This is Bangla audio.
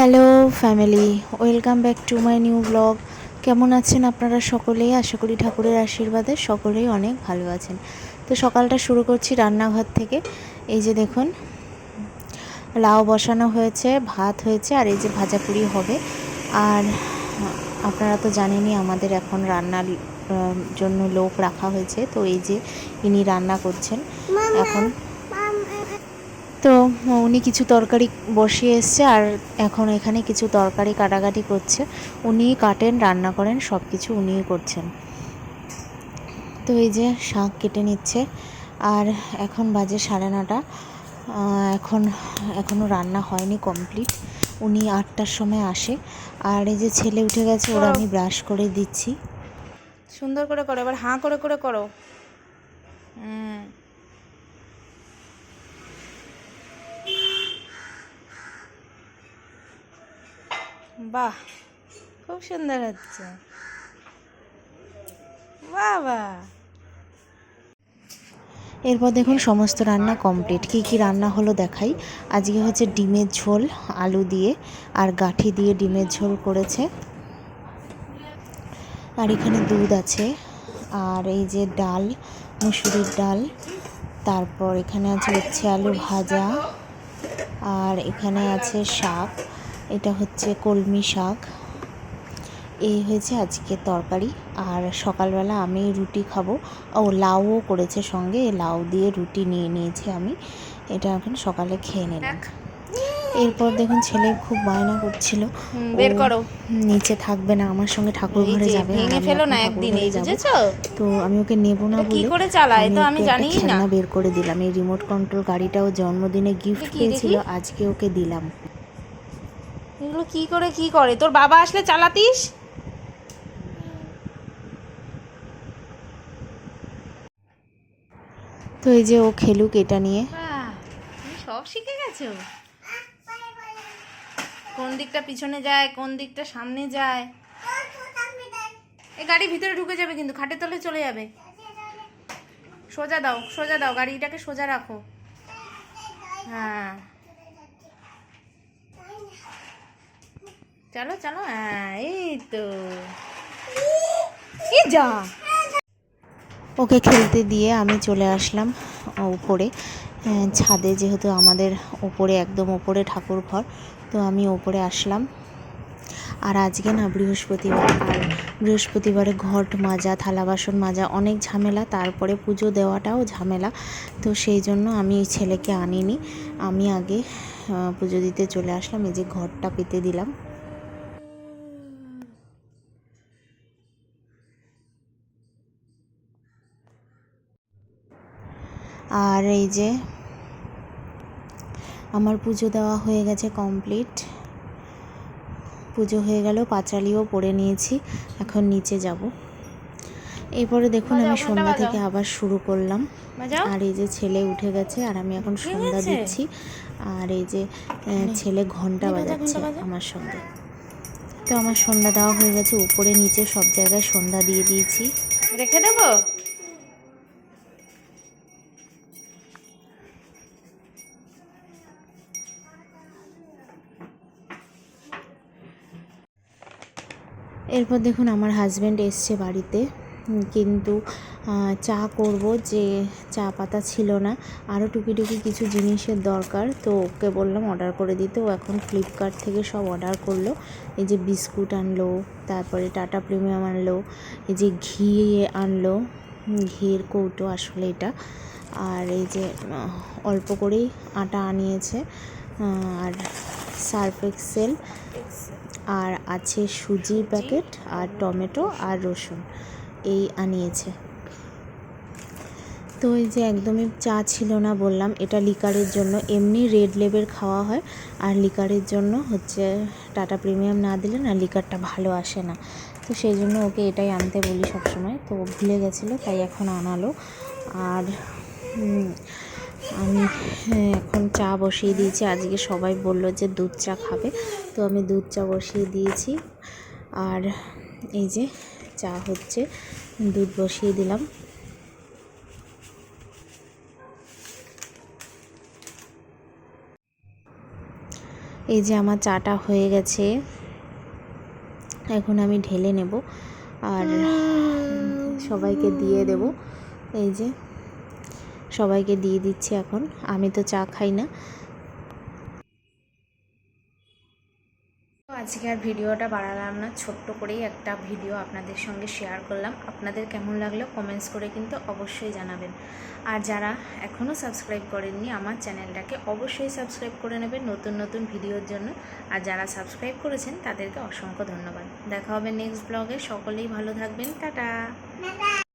Hello family welcome back to my new blog. কেমন আছেন আপনারা সকলেই আশা করি ঠাকুরের আশীর্বাদে সকলেই অনেক ভালো আছেন। তো সকালটা শুরু করছি রান্নাঘর থেকে। এই যে দেখুন লাউ বসানো হয়েছে ভাত হয়েছে আর এই যে ভাজাপুরি হবে। আর আপনারা তো জানেনই আমাদের এখন রান্নার জন্য লোক রাখা হয়েছে। তো এই যে ইনি রান্না করছেন। এখন তো উনি কিছু তরকারি বসিয়ে এসছে আর এখন এখানে কিছু তরকারি কাটাকাটি করছে। উনিই কাটেন রান্না করেন সব কিছু উনিই করছেন। তো এই যে শাক কেটে নিচ্ছে আর এখন বাজে সাড়ে নটা। এখন এখনও রান্না হয়নি কমপ্লিট। উনি আটটার সময় আসে আর এই যে ছেলে উঠে গেছে ওরা আমি ব্রাশ করে দিচ্ছি। সুন্দর করে করো এবার হাঁ করে করে করো। হুম। বাহ, খুব সুন্দর হচ্ছে। বাহ এরপর দেখুন সমস্ত রান্না কমপ্লিট কী কী রান্না হলো দেখাই। আজকে হচ্ছে ডিমের ঝোল, আলু দিয়ে আর গাঠি দিয়ে ডিমের ঝোল করেছে। আর এখানে দুধ আছে। আর এই যে ডাল, মুসুরির ডাল, তারপর এখানে আছে উচ্ছে আলু ভাজা, আর এখানে আছে শাক। এটা হচ্ছে কলমি শাক। এই হয়েছে আজকে তরকারি। আর সকালবেলা আমি রুটি খাব। ও লাউও করেছে সঙ্গে। লাউ দিয়ে রুটি নিয়ে নিয়েছি আমি। এটা এখন সকালে খেয়ে নিলাম। এরপর দেখুন ছেলে খুব বায়না করছিল। বের করো। নিচে থাকবে না আমার সঙ্গে ঠাকুর ঘরে যাবে। ভেঙে ফেলো না একদিন এই বুঝেছ? তো আমি ওকে নেব না এটা কি করে চালায়? তো আমি জানি না। বের করে দিলাম। এই রিমোট কন্ট্রোল গাড়িটাও জন্মদিনে গিফট দেখি, পেয়েছিল আজকে ওকে দিলাম। এগুলো কি করে কি করে? তোর বাবা আসলে চালাতিস? তো এই যে ও খেলুক এটা নিয়ে। তুমি সব শিখে গেছো? কোন দিকটা পিছনে যায়, কোন দিকটা সামনে যায়? এ গাড়ি ভিতরে ঢুকে যাবে কিন্তু, খাটের তলে চলে যাবে। সোজা দাও সোজা দাও, গাড়িটাকে সোজা রাখো হ্যাঁ চলো চলো এই তো যা। ওকে খেলতে দিয়ে আমি চলে আসলাম উপরে। ছাদে যেহেতু আমাদের উপরে, একদম উপরে ঠাকুর ঘর, তো আমি ওপরে আসলাম। আর আজকে না বৃহস্পতিবার, আর বৃহস্পতিবারে ঘট মাজা, থালা বাসন মাজা, অনেক ঝামেলা, তারপরে পুজো দেওয়াটাও ঝামেলা। তো সেই জন্য আমি ছেলেকে আনিনি। আমি আগে পুজো দিতে চলে আসলাম, এই যে ঘরটা পেতে দিলাম। আর এই যে আমার পুজো দেওয়া হয়ে গেছে কমপ্লিট। পুজো হয়ে গেল পাঁচালিও পরে নিয়েছি এখন নিচে যাব। এরপরে দেখুন আমি সন্ধ্যা থেকে আবার শুরু করলাম। আর এই যে ছেলে উঠে গেছে আর আমি এখন সন্ধ্যা দিচ্ছি। আর এই যে ছেলে ঘণ্টা বাজাচ্ছে আমার সঙ্গে তো আমার সন্ধ্যা দেওয়া হয়ে গেছে উপরে নিচে সব জায়গায় সন্ধ্যা দিয়ে দিয়েছি। রেখে দেবো? এরপর দেখুন আমার হাজব্যান্ড এসছে বাড়িতে কিন্তু চা করব যে চা পাতা ছিল না। আরও টুকি টুকি কিছু জিনিসের দরকার, তো ওকে বললাম অর্ডার করে দিতে ও এখন ফ্লিপকার্ট থেকে সব অর্ডার করল। এই যে বিস্কুট আনলো, তারপরে টাটা প্রিমিয়াম আনলো, এই যে ঘি আনলো ঘিয়ের কৌটো আসলে এটা। আর এই যে অল্প করেই আটা আনিয়েছে আর সার্ফ এক্সেল আর আছে সুজির প্যাকেট আর টমেটো আর রসুন। এই আনিয়েছে। তো এই যে একদমই চা ছিল না বললাম এটা লিকারের জন্য। এমনি রেড লেবেল খাওয়া হয় আর লিকারের জন্য হচ্ছে টাটা প্রিমিয়াম না দিলে না লিকারটা ভালো আসে না। তো সেই জন্য ওকে এটাই আনতে বলি সবসময়। তো ও ভুলে গেছিল তাই এখন আনালো। আর আমি হ্যাঁ, এখন চা বসিয়ে দিয়েছি। আজকে সবাই বলল যে দুধ চা খাবে। তো আমি দুধ চা বসিয়ে দিয়েছি। আর এই যে চা হচ্ছে দুধ বসিয়ে দিলাম। এই যে আমার চাটা হয়ে গেছে। এখন আমি ঢেলে নেব। আর সবাইকে দিয়ে দেব। এই যে সবাইকে দিয়ে দিচ্ছি এখন। আমি তো চা খাই না। আজকে আর ভিডিওটা বাড়ালাম না, ছোট্ট করেই একটা ভিডিও আপনাদের সঙ্গে শেয়ার করলাম। আপনাদের কেমন লাগল কমেন্টস করে কিন্তু অবশ্যই জানাবেন। আর যারা এখনও সাবস্ক্রাইব করেননি, আমার চ্যানেলটাকে অবশ্যই সাবস্ক্রাইব করে নেবেন নতুন নতুন ভিডিওর জন্য। আর যারা সাবস্ক্রাইব করেছেন, তাদেরকে অসংখ্য ধন্যবাদ। দেখা হবে নেক্সট ব্লগে সকলেই ভালো থাকবেন। টাটা!